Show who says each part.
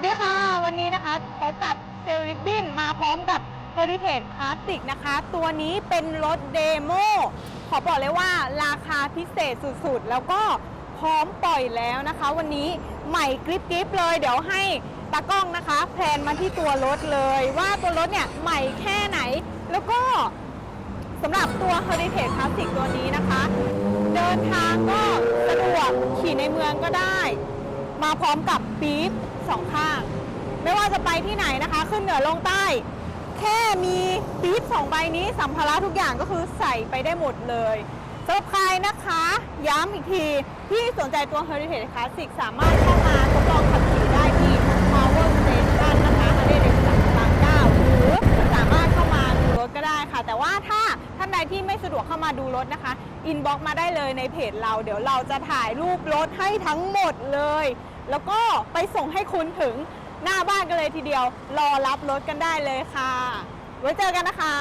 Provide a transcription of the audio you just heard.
Speaker 1: วัสดีค่ะ วันนี้นะคะพบกับเซลลิบินมาพร้อมกับ Heritage Classic นะคะ ตัวนี้เป็นรถเดโมขอบอกเลยว่าราคาพิเศษสุดๆ แล้วก็พร้อมปล่อยแล้วนะคะ วันนี้ใหม่กริบๆเลย เดี๋ยวให้ตากล้องนะคะแพลนมาที่ตัวรถเลย ว่าตัวรถเนี่ยใหม่แค่ไหน แล้วก็สำหรับตัว Heritage Classic ตัวนี้นะคะ เดินทางก็สะดวกขี่ในเมืองก็ได้ มาพร้อมกับปี๊บ สองข้าง ไม่ว่าจะไปที่ไหนนะคะ ขึ้นเหนือลงใต้ แค่มีปี๊บสองใบนี้สัมภาระทุกอย่างก็คือใส่ไปได้หมดเลยสำหรับใครนะคะ ย้ำอีกทีที่สนใจตัว Heritage Classic สามารถเข้ามาทดลองขับขี่ได้ที่ Power Station นะคะ Heritage สังบางเก้าหรือสามารถเข้ามาดูรถก็ได้ค่ะ แต่ว่าถ้า ท่านใดที่ไม่สะดวกเข้ามาดูรถนะคะอินบ็อกมาได้เลยในเพจเรา เดี๋ยวเราจะถ่ายรูปรถให้ทั้งหมดเลย แล้วก็ไปส่งให้คุณถึงหน้าบ้านกันเลยทีเดียว รอรับรถกันได้เลยค่ะ ไว้เจอกันนะคะ